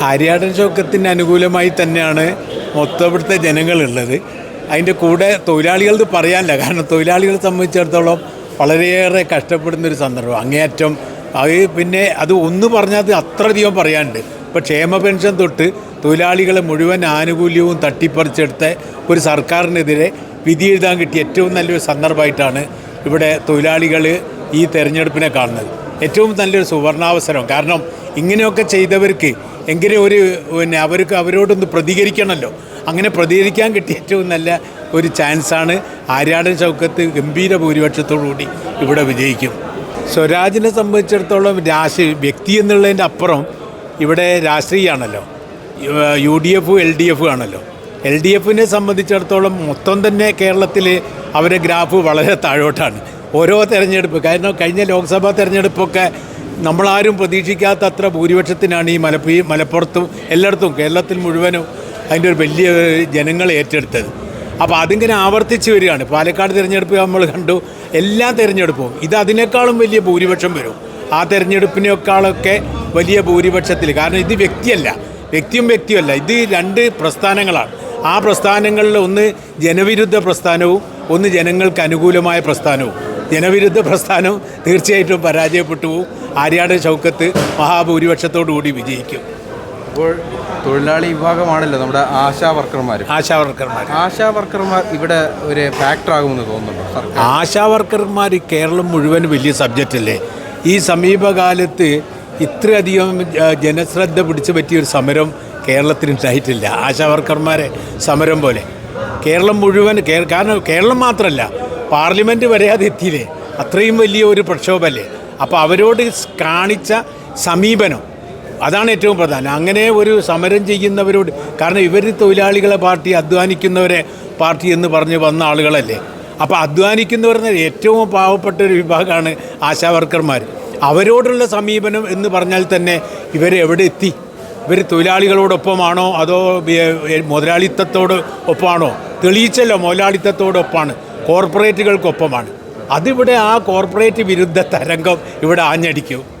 ആര്യാടൻ ചൗക്കത്തിന് അനുകൂലമായി തന്നെയാണ് മൊത്തം ഇവിടുത്തെ ജനങ്ങളുള്ളത്. അതിന്റെ കൂടെ തൊഴിലാളികൾക്ക് പറയാനില്ല. കാരണം തൊഴിലാളികളെ സംബന്ധിച്ചിടത്തോളം വളരെയേറെ കഷ്ടപ്പെടുന്ന ഒരു സന്ദർഭം അങ്ങേയറ്റം. അത് പിന്നെ അത് ഒന്ന് പറഞ്ഞാൽ അത് അത്രയധികം പറയാനുണ്ട്. ഇപ്പോൾ ക്ഷേമ പെൻഷൻ തൊട്ട് തൊഴിലാളികളെ മുഴുവൻ ആനുകൂല്യവും തട്ടിപ്പറിച്ചെടുത്ത ഒരു സർക്കാരിനെതിരെ വിധി എഴുതാൻ കിട്ടിയ ഏറ്റവും നല്ലൊരു സന്ദർഭമായിട്ടാണ് ഇവിടെ തൊഴിലാളികൾ ഈ തെരഞ്ഞെടുപ്പിനെ കാണുന്നത്. ഏറ്റവും നല്ലൊരു സുവർണാവസരം. കാരണം ഇങ്ങനെയൊക്കെ ചെയ്തവർക്ക് എങ്കിലും ഒരു പിന്നെ അവർക്ക് അവരോടൊന്ന് പ്രതികരിക്കണമല്ലോ. അങ്ങനെ പ്രതികരിക്കാൻ കിട്ടിയ ഏറ്റവും നല്ല ഒരു ചാൻസാണ് ആര്യാടൻ ചൗക്കത്ത് ഗംഭീര ഭൂരിപക്ഷത്തോടുകൂടി ഇവിടെ വിജയിക്കും. സ്വരാജിനെ സംബന്ധിച്ചിടത്തോളം രാഷ്ട്രീയ വ്യക്തി എന്നുള്ളതിന്റെ അപ്പുറം ഇവിടെ രാഷ്ട്രീയമാണല്ലോ U D F L D F ആണല്ലോ. എൽ ഡി എഫിനെ സംബന്ധിച്ചിടത്തോളം മൊത്തം തന്നെ കേരളത്തിൽ അവരുടെ ഗ്രാഫ് വളരെ താഴോട്ടാണ്. ഓരോ തെരഞ്ഞെടുപ്പ് കാരണം കഴിഞ്ഞ ലോക്സഭാ തെരഞ്ഞെടുപ്പൊക്കെ നമ്മളാരും പ്രതീക്ഷിക്കാത്ത അത്ര ഭൂരിപക്ഷത്തിനാണ് ഈ മലപ്പു മലപ്പുറത്തും എല്ലായിടത്തും കേരളത്തിൽ മുഴുവനും അതിന്റെ ഒരു വലിയ ജനങ്ങൾ ഏറ്റെടുത്തത്. അപ്പോൾ അതിങ്ങനെ ആവർത്തിച്ച് വരികയാണ്. പാലക്കാട് തിരഞ്ഞെടുപ്പ് നമ്മൾ കണ്ടു. എല്ലാ തിരഞ്ഞെടുപ്പും ഇത് അതിനേക്കാളും വലിയ ഭൂരിപക്ഷം വരും. ആ തിരഞ്ഞെടുപ്പിനേക്കാളൊക്കെ വലിയ ഭൂരിപക്ഷത്തിൽ. കാരണം ഇത് വ്യക്തിയല്ല. വ്യക്തിയും വ്യക്തിയല്ല ഇത് രണ്ട് പ്രസ്ഥാനങ്ങളാണ്. ആ പ്രസ്ഥാനങ്ങളിൽ ഒന്ന് ജനവിരുദ്ധ പ്രസ്ഥാനവും ഒന്ന് ജനങ്ങൾക്ക് അനുകൂലമായ പ്രസ്ഥാനവും. ജനവിരുദ്ധ പ്രസ്ഥാനം തീർച്ചയായിട്ടും പരാജയപ്പെട്ടു പോകും. ആര്യാട് ചൗക്കത്ത് മഹാഭൂരിപക്ഷത്തോടുകൂടി വിജയിക്കും. അപ്പോൾ തൊഴിലാളി വിഭാഗമാണല്ലോ നമ്മുടെ ആശാ വർക്കർമാർ ആശാവർക്കർമാർ ആശാ വർക്കർമാർ ഇവിടെ ഒരു ഫാക്ടർ ആകുമെന്ന് തോന്നുന്നു ആശാ വർക്കർമാർ കേരളം മുഴുവൻ വലിയ സബ്ജക്റ്റ് അല്ലേ? ഈ സമീപകാലത്ത് ഇത്രയധികം ജനശ്രദ്ധ പിടിച്ചു പറ്റിയ ഒരു സമരം കേരളത്തിന് ഉണ്ടായിട്ടില്ല. ആശാ വർക്കർമാരെ സമരം പോലെ. കേരളം മുഴുവൻ കാരണം കേരളം മാത്രമല്ല പാർലമെന്റ് വരെ അത് എത്തിയില്ലേ? അത്രയും വലിയ ഒരു പ്രക്ഷോഭമല്ലേ? അപ്പോൾ അവരോട് കാണിച്ച സമീപനം അതാണ് ഏറ്റവും പ്രധാനം. അങ്ങനെ ഒരു സമരം ചെയ്യുന്നവരോട് കാരണം ഇവർ തൊഴിലാളികളെ പാർട്ടി അധ്വാനിക്കുന്നവരെ പാർട്ടി എന്ന് പറഞ്ഞ് വന്ന ആളുകളല്ലേ? അപ്പോൾ അധ്വാനിക്കുന്നവർ ഏറ്റവും പാവപ്പെട്ട ഒരു വിഭാഗമാണ് ആശാവർക്കർമാർ അവരോടുള്ള സമീപനം എന്ന് പറഞ്ഞാൽ തന്നെ ഇവർ എവിടെ എത്തി? ഇവർ തൊഴിലാളികളോടൊപ്പമാണോ? അതോ മുതലാളിത്തത്തോട് ഒപ്പമാണോ? തെളിയിച്ചല്ലോ മുതലാളിത്തത്തോടൊപ്പമാണ് കോർപ്പറേറ്റുകൾക്കൊപ്പമാണ്. അതിവിടെ ആ കോർപ്പറേറ്റ് വിരുദ്ധ തരംഗം ഇവിടെ ആഞ്ഞടിക്കും.